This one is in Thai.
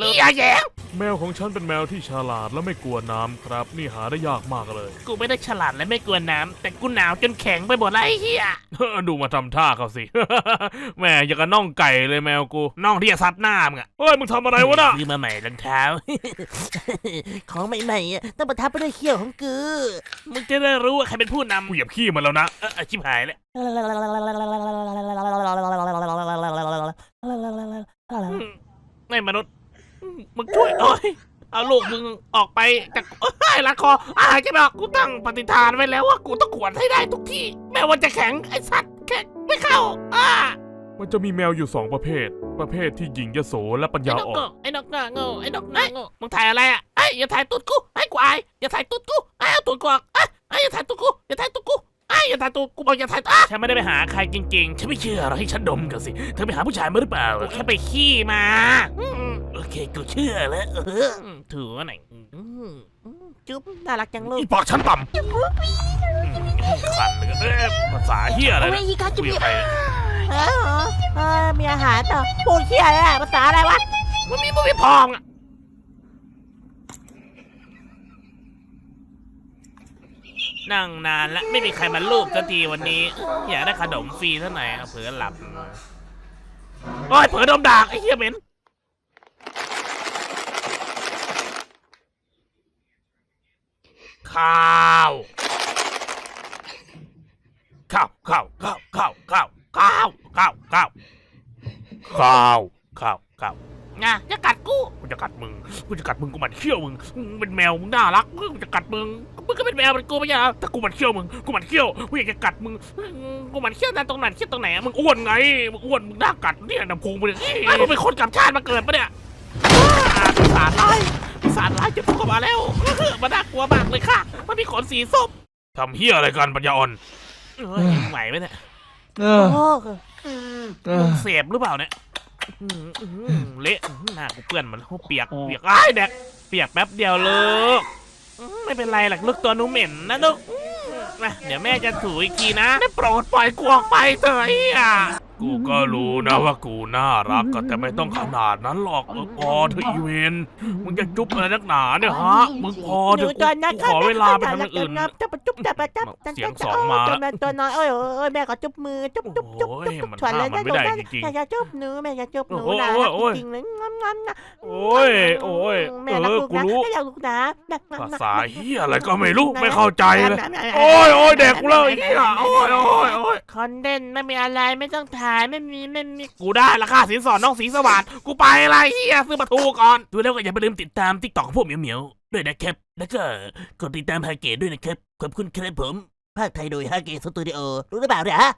ลูกอย่าแย้งแมวของฉันเป็นแมวที่ฉลาดและไม่กลัวน้ำครับ นี่หาได้ยากมากเลย กูไม่ได้ฉลาดและไม่กลัวน้ำแต่กูหนาวจนแข็งไปหมดแล้วไอ้เหี้ยดูมาทำท่าเขาสิแหม่อย่างกับน่องไก่เลยแมวกูน้องที่จะซัดหน้ามึงอะเฮ้ยมึงทำอะไรวะน่ะซื้อมาใหม่รองเท้า ของใหม่ๆอะต้องประทับไปด้วยเขี้ยวของกูมึงจะได้รู้ว่าใครเป็นผู้นำกูเหยียบขี้มันแล้วนะเออเออชิบหายแล้วอืมไอ้มนุษย์อื มมึงช่วยโอ้ยเอาลูกมึงออกไปจากโอ้ยละคออ่าใช่ไหมกูตั้งปฏิฐานไว้แล้วว่ากูต้องขวนให้ได้ทุกที่ แม้ว่าจะแข็งไอ้สัตว์แข็งไม่เข้าอ่ามันจะมีแมวอยู่สองประเภท ประเภทที่หญิงยโสและปัญไอ้ญานกอ่อโง่นไอ้นกหน้าโง่ไอ้นกหน้าโง่มึงถ่ายอะไรอะไอ้ยอย่าถ่ายตูดกูไอ้กูอายอย่าถ่ายตูดกูไอ้เอาตูดกูออกไอ้ไอ้ยอย่าถ่ายตูดกูอย่าถ่ายตูดกูไอ้ยอย่าถ่ายตูดกูบอกอย่าถ่ายอะฉันไม่ได้ไปหาใครจริงๆ ฉันไม่เชื่อหรอกให้ฉันดมกันสิ เธอไปหาผู้ชายมาหรือเปล่า แค่ไปขี้มาอืมโอ เคกูเชื่อแล้วเออถือว่าไหนอืมจุ๊บน่ารักจังลูอีกปากฉันต่ำอืมคันเลยเอ๊ะภาษาเฮียอะไรโอ้ยเนี่ยอีกาจุ๊คุบยกับใครเนี่ยเออเออมีอาหารต่อพูดเขี้ยอะไรอะภาษาอะไรวะมันมีมันมีพองอะนั่งนานแล้วไม่มีใครมาลูบสักทีวันนี้ อยากได้ขนมฟรีเท่าไหร่เอาเผื่อหลับโอ้ยเผื่อโดมดากไอ้เหี้ยเหม็น ข้าวข้าวข้าวข้าวข้าวข้าวข้าวข้าวข้าวข้าวข้าวข้าวงะจะกัดกูกูจะกัดมึงกูจะกัดมึงกูมันเขี้ยวมึงมึงเป็นแมวมึงน่ารักกูจะกัดมึงมึงก็เป็นแมวเป็นกูไม่ใช่เหรอแต่กูมันเขี้ยวมึงกูมันเขี้ยวกูอยากจะกัดมึงกูมันเขี้ยวนั่นตรงไหนเขี้ยวตรงไหนอะมึงอ้วนไงมึงอ้วนมึงน่ากัดเนี่ยน้ำพุงมึงเนี่ยไอ้มึงเป็นคนกลับชาติมาเกิดปะเนี่ยอ่าปีศาจร้าย ปีศาจร้ายจะพุ่งเข้ามาแล้วมันน่ากลัวมากเลยค่ะ มันมีขนสีส้มทำเฮียอะไรกันปัญญาอ่อนเฮ้ยไหวไหมเนี่ยเอโอ้อโหเอมึองเสพหรือเปล่าเนี่ยอื้อหืออื้อหือเละอื้อหือหน้ากูเปื้อนหมันเปียกเปียกไอ้ายแดกเปียกแป๊บเดียวลูกอื้อไม่เป็นไรหรอกลูกตัวหนูเหม็นนะลูกอื้อมาเดี๋ยวแม่จะถูอีกทีนะได้โปรดปล่อยกูออกไปเถอะไอ้อะ กูก็รู้นะว่ากูน่ารักก็แต่ไม่ต้องขนาดนั้นหรอกเออพอเธอะอีเวนมึงจะจุ๊บอะไรนักหนาเนี่ยฮะมึงพออเถยู่อะตอนนั้นกูขอเวลาไปทำอย่างอื่นจับจุ๊บจับจับจับเสียงสองมาตัวแม่ตัวน้อยเอ้ยเอ้ยแม่ก็จุ๊บมือจุ๊บจุ๊บจุ๊บโอ้ยจุ๊บมันชวนเลยห้ามมันไม่ได้จริงๆแม่จะจุ๊บหนูแม่จะจุ๊บหนูโอ้ยนะโอ้ยโอ้ย จริงๆเลยงั้นงั้นนะโอ้ยโอ้ยแม่เอรักอลูกกูนะรู้แม่รักลูกนะภาษาเฮียอะไรก็ไม่รู้ไม่เข้าใจเลย โอ้ยโอ้ยเด็กกูเลยเฮียโอ้ยโอ้ยโอ้ย คอนเดนไม่มีอะไรไม่ต้องถ่ายไม่มีไม่มีกูได้ราคาสินสอดน้องสีสวัสดกูไปอะไรเฮียซื้อมาถูกก่อน ดูแล้วก็อย่าไปลืมติดตามติ๊กต็อกของพวกเหมียวเหมียวๆด้วยนะครับ แล้วก็กดติดตามฮาเกตด้วยนะครับ ขอบคุณครับผม ภาคไทยโดยฮาเกสตูดิโอ รู้หรือเปล่าเนี่ยฮะ